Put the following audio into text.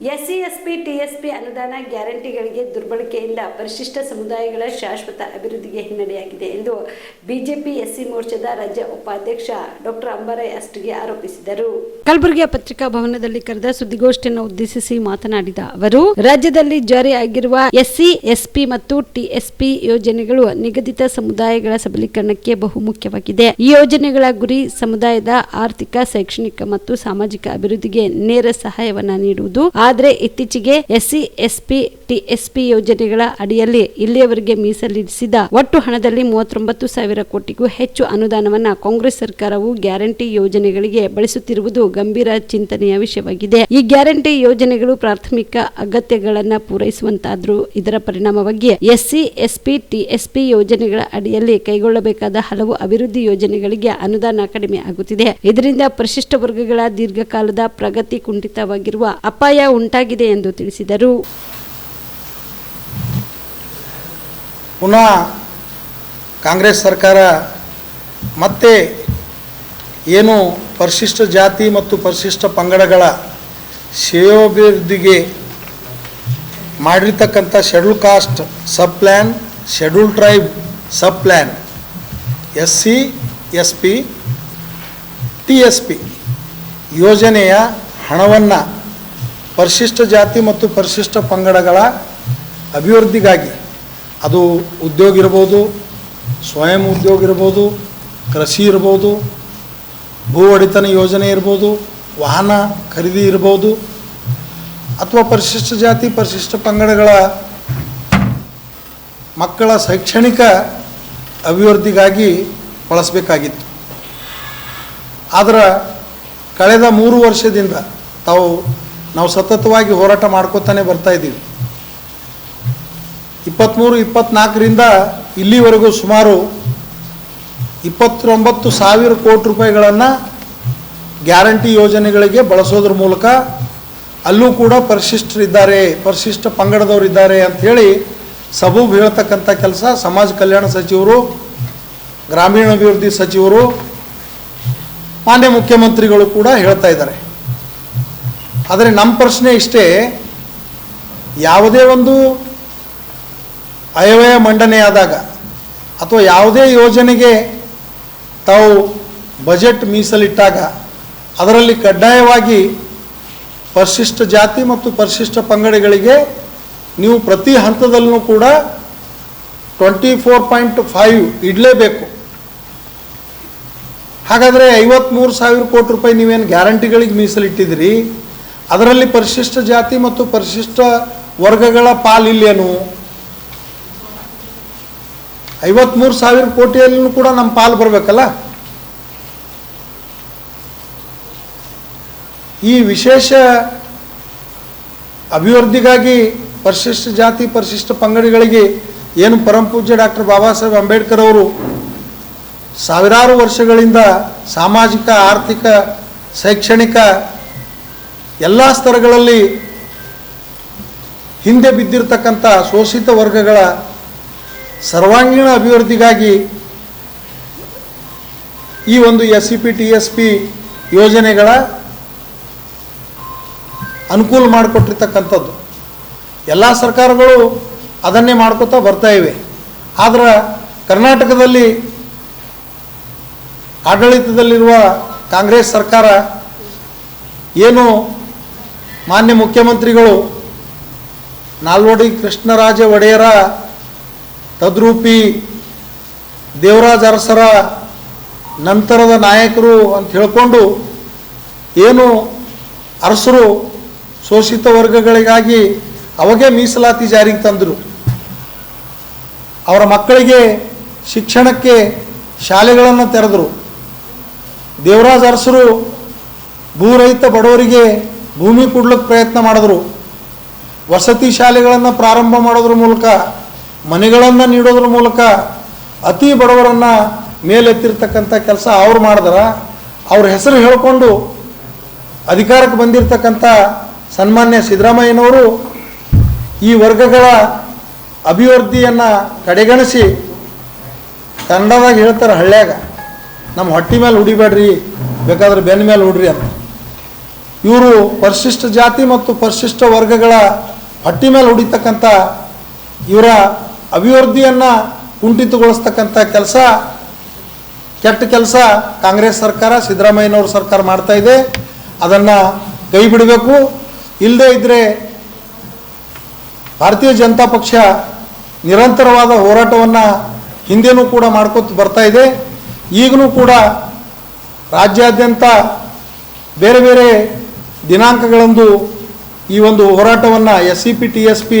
SC S TSP ಅನುದಾನ ಗ್ಯಾರಂಟಿಗಳಿಗೆ ದುರ್ಬಳಕೆಯಿಂದ ಪರಿಶಿಷ್ಟ ಸಮುದಾಯಗಳ ಶಾಶ್ವತ ಅಭಿವೃದ್ಧಿಗೆ ಹಿನ್ನಡೆಯಾಗಿದೆ ಎಂದು ಬಿಜೆಪಿ ಎಸ್ಸಿ ಮೋರ್ಚಾದ ರಾಜ್ಯ ಉಪಾಧ್ಯಕ್ಷ ಡಾಕ್ಟರ್ ಅಂಬರಾಯ್ ಅಷ್ಟಿಗೆ ಆರೋಪಿಸಿದರು. ಕಲಬುರಗಿಯ ಪತ್ರಿಕಾ ಭವನದಲ್ಲಿ ಕರೆದ ಸುದ್ದಿಗೋಷ್ಠಿಯನ್ನು ಉದ್ದೇಶಿಸಿ ಮಾತನಾಡಿದ ಅವರು, ರಾಜ್ಯದಲ್ಲಿ ಜಾರಿಯಾಗಿರುವ ಎಸ್ಸಿ, ಎಸ್ಪಿ ಮತ್ತು ಟಿಎಸ್ಪಿ ಯೋಜನೆಗಳು ನಿಗದಿತ ಸಮುದಾಯಗಳ ಸಬಲೀಕರಣಕ್ಕೆ ಬಹುಮುಖ್ಯವಾಗಿದೆ. ಈ ಯೋಜನೆಗಳ ಗುರಿ ಸಮುದಾಯದ ಆರ್ಥಿಕ, ಶೈಕ್ಷಣಿಕ ಮತ್ತು ಸಾಮಾಜಿಕ ಅಭಿವೃದ್ಧಿಗೆ ನೇರ ಸಹಾಯವನ್ನು ನೀಡುವುದು ಆದರೆ ಇತ್ತೀಚೆಗೆ ಎಸ್ಸಿ, ಎಸ್ಪಿ, ಟಿಎಸ್ಪಿ ಯೋಜನೆಗಳ ಅಡಿಯಲ್ಲಿ ಇಲ್ಲಿಯವರೆಗೆ ಮೀಸಲಿರಿಸಿದ ಒಟ್ಟು ಹಣದಲ್ಲಿ ಮೂವತ್ತೊಂಬತ್ತು ಸಾವಿರ ಕೋಟಿಗೂ ಹೆಚ್ಚು ಅನುದಾನವನ್ನು ಕಾಂಗ್ರೆಸ್ ಸರ್ಕಾರವು ಗ್ಯಾರಂಟಿ ಯೋಜನೆಗಳಿಗೆ ಬಳಸುತ್ತಿರುವುದು ಗಂಭೀರ ಚಿಂತನೆಯ ವಿಷಯವಾಗಿದೆ. ಈ ಗ್ಯಾರಂಟಿ ಯೋಜನೆಗಳು ಪ್ರಾಥಮಿಕ ಅಗತ್ಯಗಳನ್ನು ಪೂರೈಸುವಂತಾದ್ರೂ ಇದರ ಪರಿಣಾಮವಾಗಿ ಎಸ್ಸಿ, ಎಸ್ಪಿ, ಟಿಎಸ್ಪಿ ಯೋಜನೆಗಳ ಅಡಿಯಲ್ಲಿ ಕೈಗೊಳ್ಳಬೇಕಾದ ಹಲವು ಅಭಿವೃದ್ಧಿ ಯೋಜನೆಗಳಿಗೆ ಅನುದಾನ ಕಡಿಮೆ ಆಗುತ್ತಿದೆ. ಇದರಿಂದ ಪರಿಶಿಷ್ಟ ವರ್ಗಗಳ ದೀರ್ಘಕಾಲದ ಪ್ರಗತಿ ಕುಂಠಿತವಾಗಿರುವ ಅಪಾಯ ಉಂಟಾಗಿದೆ ಎಂದು ತಿಳಿಸಿದರು. ಪುನಃ ಕಾಂಗ್ರೆಸ್ ಸರ್ಕಾರ ಮತ್ತೆ ಏನು ಪರಿಶಿಷ್ಟ ಜಾತಿ ಮತ್ತು ಪರಿಶಿಷ್ಟ ಪಂಗಡಗಳ ಶ್ರೇಯೋಭಿವೃದ್ಧಿಗೆ ಮಾಡಿರ್ತಕ್ಕಂಥ schedule caste sub plan schedule tribe sub plan S C S P T S P ಯೋಜನೆಯ ಹಣವನ್ನು ಪರಿಶಿಷ್ಟ ಜಾತಿ ಮತ್ತು ಪರಿಶಿಷ್ಟ ಪಂಗಡಗಳ ಅಭಿವೃದ್ಧಿಗಾಗಿ ಅದು ಉದ್ಯೋಗ ಇರ್ಬೋದು, ಸ್ವಯಂ ಉದ್ಯೋಗ ಇರ್ಬೋದು, ಕೃಷಿ ಇರ್ಬೋದು, ಭೂ ಒಡೆತನ ಯೋಜನೆ ಇರ್ಬೋದು, ವಾಹನ ಖರೀದಿ ಇರ್ಬೋದು, ಅಥವಾ ಪರಿಶಿಷ್ಟ ಜಾತಿ, ಪರಿಶಿಷ್ಟ ಪಂಗಡಗಳ ಮಕ್ಕಳ ಶೈಕ್ಷಣಿಕ ಅಭಿವೃದ್ಧಿಗಾಗಿ ಬಳಸಬೇಕಾಗಿತ್ತು. ಆದರೆ ಕಳೆದ ಮೂರು ವರ್ಷದಿಂದ ತಾವು ನಾವು ಸತತವಾಗಿ ಹೋರಾಟ ಮಾಡ್ಕೋತಾನೆ ಬರ್ತಾ ಇದ್ದೀವಿ. ಇಪ್ಪತ್ತ್ಮೂರು ಇಪ್ಪತ್ನಾಲ್ಕರಿಂದ ಇಲ್ಲಿವರೆಗೂ ಸುಮಾರು ಇಪ್ಪತ್ತೊಂಬತ್ತು ಸಾವಿರ ಕೋಟಿ ರೂಪಾಯಿಗಳನ್ನು ಗ್ಯಾರಂಟಿ ಯೋಜನೆಗಳಿಗೆ ಬಳಸೋದ್ರ ಮೂಲಕ ಅಲ್ಲೂ ಕೂಡ ಪರಿಶಿಷ್ಟರಿದ್ದಾರೆ, ಪರಿಶಿಷ್ಟ ಪಂಗಡದವರಿದ್ದಾರೆ ಅಂಥೇಳಿ ಸಬೂಬ್ ಹೇಳ್ತಕ್ಕಂಥ ಕೆಲಸ ಸಮಾಜ ಕಲ್ಯಾಣ ಸಚಿವರು, ಗ್ರಾಮೀಣಾಭಿವೃದ್ಧಿ ಸಚಿವರು, ಮಾನ್ಯ ಮುಖ್ಯಮಂತ್ರಿಗಳು ಕೂಡ ಹೇಳ್ತಾ ಇದ್ದಾರೆ. ಆದರೆ ನಮ್ಮ ಪ್ರಶ್ನೆ ಇಷ್ಟೇ, ಯಾವುದೇ ಒಂದು ಅಯವ್ಯಯ ಮಂಡನೆಯಾದಾಗ ಅಥವಾ ಯಾವುದೇ ಯೋಜನೆಗೆ ತಾವು ಬಜೆಟ್ ಮೀಸಲಿಟ್ಟಾಗ ಅದರಲ್ಲಿ ಕಡ್ಡಾಯವಾಗಿ ಪರಿಶಿಷ್ಟ ಜಾತಿ ಮತ್ತು ಪರಿಶಿಷ್ಟ ಪಂಗಡಗಳಿಗೆ ನೀವು ಪ್ರತಿ ಹಂತದಲ್ಲೂ ಕೂಡ ಟ್ವೆಂಟಿ ಫೋರ್ ಪಾಯಿಂಟ್ ಫೈವ್ ಇಡಲೇಬೇಕು. ಹಾಗಾದರೆ ಐವತ್ತ್ಮೂರು ಸಾವಿರ ಕೋಟಿ ರೂಪಾಯಿ ನೀವೇನು ಗ್ಯಾರಂಟಿಗಳಿಗೆ ಮೀಸಲಿಟ್ಟಿದ್ದೀರಿ? ಅದರಲ್ಲಿ ಪರಿಶಿಷ್ಟ ಜಾತಿ ಮತ್ತು ಪರಿಶಿಷ್ಟ ವರ್ಗಗಳ ಪಾಲಿಲ್ಲೇನು? ಐವತ್ತ್ಮೂರು ಸಾವಿರ ಕೋಟಿಯಲ್ಲೂ ಕೂಡ ನಮ್ಮ ಪಾಲು ಬರಬೇಕಲ್ಲ? ಈ ವಿಶೇಷ ಅಭಿವೃದ್ಧಿಗಾಗಿ ಪರಿಶಿಷ್ಟ ಜಾತಿ, ಪರಿಶಿಷ್ಟ ಪಂಗಡಗಳಿಗೆ ಏನು ಪರಮಪೂಜ್ಯ ಡಾಕ್ಟರ್ ಬಾಬಾ ಸಾಹೇಬ್ ಅಂಬೇಡ್ಕರ್ ಅವರು ಸಾವಿರಾರು ವರ್ಷಗಳಿಂದ ಸಾಮಾಜಿಕ, ಆರ್ಥಿಕ, ಶೈಕ್ಷಣಿಕ ಎಲ್ಲ ಸ್ತರಗಳಲ್ಲಿ ಹಿಂದೆ ಬಿದ್ದಿರತಕ್ಕಂಥ ಶೋಷಿತ ವರ್ಗಗಳ ಸರ್ವಾಂಗೀಣ ಅಭಿವೃದ್ಧಿಗಾಗಿ ಈ ಒಂದು S C P T S P ಯೋಜನೆಗಳ ಅನುಕೂಲ ಮಾಡಿಕೊಟ್ಟಿರ್ತಕ್ಕಂಥದ್ದು. ಎಲ್ಲ ಸರ್ಕಾರಗಳು ಅದನ್ನೇ ಮಾಡ್ಕೋತಾ ಬರ್ತಾ ಇವೆ. ಆದರೆ ಕರ್ನಾಟಕದಲ್ಲಿ ಆಡಳಿತದಲ್ಲಿರುವ ಕಾಂಗ್ರೆಸ್ ಸರ್ಕಾರ ಏನು ಮಾನ್ಯ ಮುಖ್ಯಮಂತ್ರಿಗಳು, ನಾಲ್ವಡಿ ಕೃಷ್ಣರಾಜ ಒಡೆಯರ ತದ್ರೂಪಿ ದೇವರಾಜ ಅರಸರ ನಂತರದ ನಾಯಕರು ಅಂತ ಹೇಳಿಕೊಂಡು ಏನು ಅರಸರು ಶೋಷಿತ ವರ್ಗಗಳಿಗಾಗಿ ಅವಾಗೇ ಮೀಸಲಾತಿ ಜಾರಿಗೆ ತಂದರು. ಅವರ ಮಕ್ಕಳಿಗೆ ಶಿಕ್ಷಣಕ್ಕೆ ಶಾಲೆಗಳನ್ನು ತೆರೆದರು. ದೇವರಾಜ ಅರಸರು ಭೂರಹಿತ ಬಡವರಿಗೆ ಭೂಮಿ ಕೊಡ್ಲಿಕ್ಕೆ ಪ್ರಯತ್ನ ಮಾಡಿದ್ರು. ವಸತಿ ಶಾಲೆಗಳನ್ನು ಪ್ರಾರಂಭ ಮಾಡೋದ್ರ ಮೂಲಕ, ಮನೆಗಳನ್ನು ನೀಡೋದ್ರ ಮೂಲಕ ಅತಿ ಬಡವರನ್ನು ಮೇಲೆತ್ತಿರ್ತಕ್ಕಂಥ ಕೆಲಸ ಅವ್ರು ಮಾಡಿದ್ರೆ. ಅವ್ರ ಹೆಸರು ಹೇಳಿಕೊಂಡು ಅಧಿಕಾರಕ್ಕೆ ಬಂದಿರತಕ್ಕಂಥ ಸನ್ಮಾನ್ಯ ಸಿದ್ದರಾಮಯ್ಯನವರು ಈ ವರ್ಗಗಳ ಅಭಿವೃದ್ಧಿಯನ್ನು ಕಡೆಗಣಿಸಿ ಕನ್ನಡದಾಗ ಹೇಳ್ತಾರೆ ಹಳ್ಳ್ಯಾಗ ನಮ್ಮ ಹೊಟ್ಟೆ ಮೇಲೆ ಹುಡಿಬೇಡ್ರಿ, ಬೇಕಾದ್ರೆ ಬೆನ್ನ ಮೇಲೆ ಹುಡ್ರಿ ಅಂತ. ಇವರು ಪರಿಶಿಷ್ಟ ಜಾತಿ ಮತ್ತು ಪರಿಶಿಷ್ಟ ವರ್ಗಗಳ ಹಟ್ಟಿ ಮೇಲೆ ಹೊಡಿತಕ್ಕಂಥ ಇವರ ಅಭಿವೃದ್ಧಿಯನ್ನು ಕುಂಠಿತಗೊಳಿಸ್ತಕ್ಕಂಥ ಕೆಲಸ, ಕೆಟ್ಟ ಕೆಲಸ ಕಾಂಗ್ರೆಸ್ ಸರ್ಕಾರ, ಸಿದ್ದರಾಮಯ್ಯನವ್ರ ಸರ್ಕಾರ ಮಾಡ್ತಾ ಇದೆ. ಅದನ್ನು ಕೈ ಬಿಡಬೇಕು. ಇಲ್ಲದೇ ಇದ್ದರೆ ಭಾರತೀಯ ಜನತಾ ಪಕ್ಷ ನಿರಂತರವಾದ ಹೋರಾಟವನ್ನು ಹಿಂದೆನೂ ಕೂಡ ಮಾಡ್ಕೊತ ಬರ್ತಾ ಇದೆ. ಈಗಲೂ ಕೂಡ ರಾಜ್ಯಾದ್ಯಂತ ಬೇರೆ ಬೇರೆ ದಿನಾಂಕಗಳಂದು ಈ ಒಂದು ಹೋರಾಟವನ್ನು S C P T S P